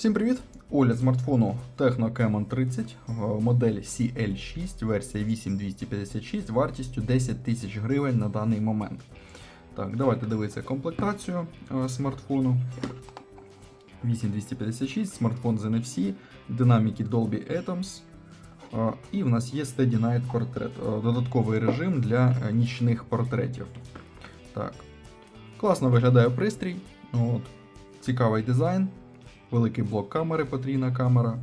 Всім привіт! Огляд смартфону Techno Camon 30, е, модель CL6, версія 8256, вартістю 10 тисяч гривень на даний момент. Так, давайте дивитися комплектацію е, смартфону. 8256, смартфон з NFC, динаміки Dolby Atoms. е, І в нас є Steady Night е, додатковий режим для нічних портретів. Так. Класно виглядає пристрій. От. Цікавий дизайн. Великий блок камери, потрійна камера.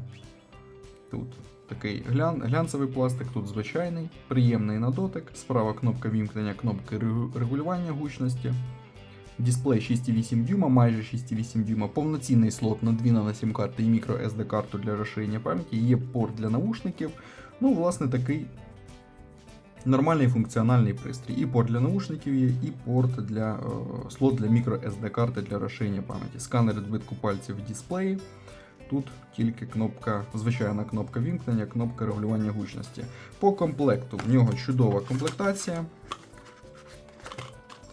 Тут такий глян, глянцевий пластик, тут звичайний, приємний на дотик. Справа кнопка вімкнення, кнопки регулювання гучності. Дисплей 6,8 дюйма, майже 6,8 дюйма, повноцінний слот на 2 на 7 карти і мікро SD карту для розширення пам'яті, є порт для наушників. Ну, власне, такий нормальний функціональний пристрій. І порт для наушників є, і порт для е, слот для мікро SD карти для розширення пам'яті. Сканер відбитку пальців в дисплеї. Тут тільки кнопка, звичайна кнопка вімкнення, кнопка регулювання гучності. По комплекту в нього чудова комплектація.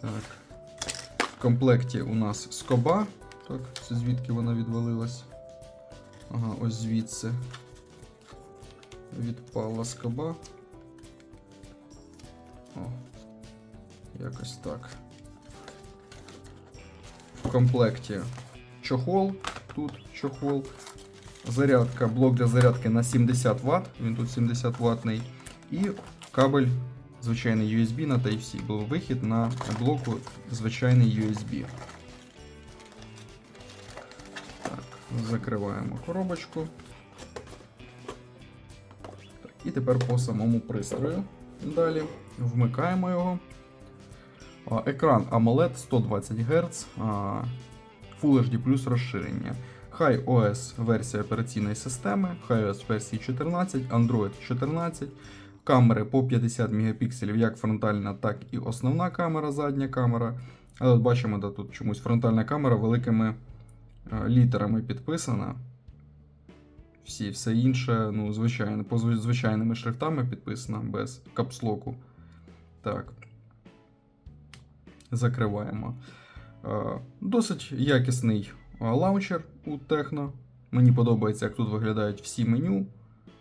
Так. В комплекті у нас скоба. Так, це звідки вона відвалилась. Ага, ось звідси. Відпала скоба. О, якось так. В комплекті чохол. Тут чохол. Зарядка, блок для зарядки на 70 Вт. Він тут 70 ватний. І кабель звичайний USB на Type-C. Був вихід на блоку звичайний USB. Так, закриваємо коробочку. І тепер по самому пристрою. Далі вмикаємо його. Екран AMOLED 120 Гц, Full HD плюс розширення. High OS версія операційної системи, HiOS версії 14, Android 14. Камери по 50 мегапікселів, як фронтальна, так і основна камера, задня камера. Але от бачимо, да, тут чомусь фронтальна камера великими е, літерами підписана. Всі, все інше, ну, звичайно, по звичайними шрифтами підписано, без капслоку. Так. Закриваємо. Е, Досить якісний е, лаунчер у Techno. Мені подобається, як тут виглядають всі меню.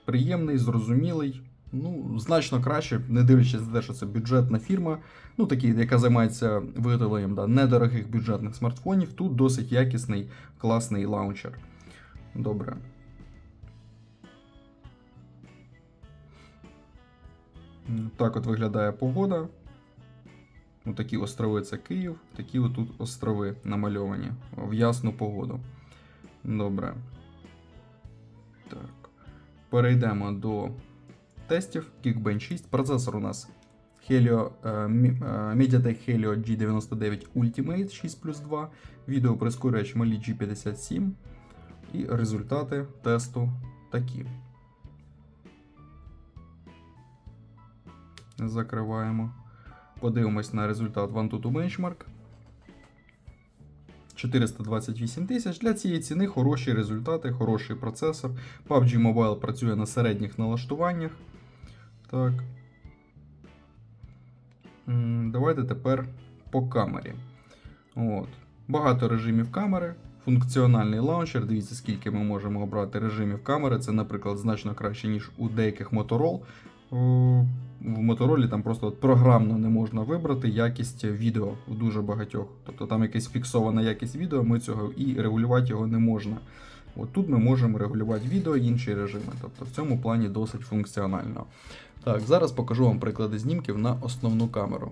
Приємний, зрозумілий. Ну, значно краще, не дивлячись на те, що це бюджетна фірма, ну такі, яка займається виготовленням да, недорогих бюджетних смартфонів. Тут досить якісний, класний лаунчер. Добре. Так от виглядає погода. Ну, такі острови це Київ, такі отут острови намальовані в ясну погоду. Добре. Так. Перейдемо до тестів. Geekbench 6. Процесор у нас Helio, е, е, MediaTek Helio G99 Ultimate 6 плюс 2. Відеоприскорювач Mali G57. І результати тесту такі. Закриваємо. Подивимось на результат OneTuTu Benchmark. 428 тисяч. Для цієї ціни хороші результати, хороший процесор. PUBG Mobile працює на середніх налаштуваннях. Так. Давайте тепер по камері. От. Багато режимів камери. Функціональний лаунчер. Дивіться, скільки ми можемо обрати режимів камери. Це, наприклад, значно краще, ніж у деяких Motorola. В Моторолі там просто от програмно не можна вибрати якість відео у дуже багатьох. Тобто там якась фіксована якість відео, ми цього і регулювати його не можна. От тут ми можемо регулювати відео інші режими. Тобто в цьому плані досить функціонально. Так, зараз покажу вам приклади знімків на основну камеру.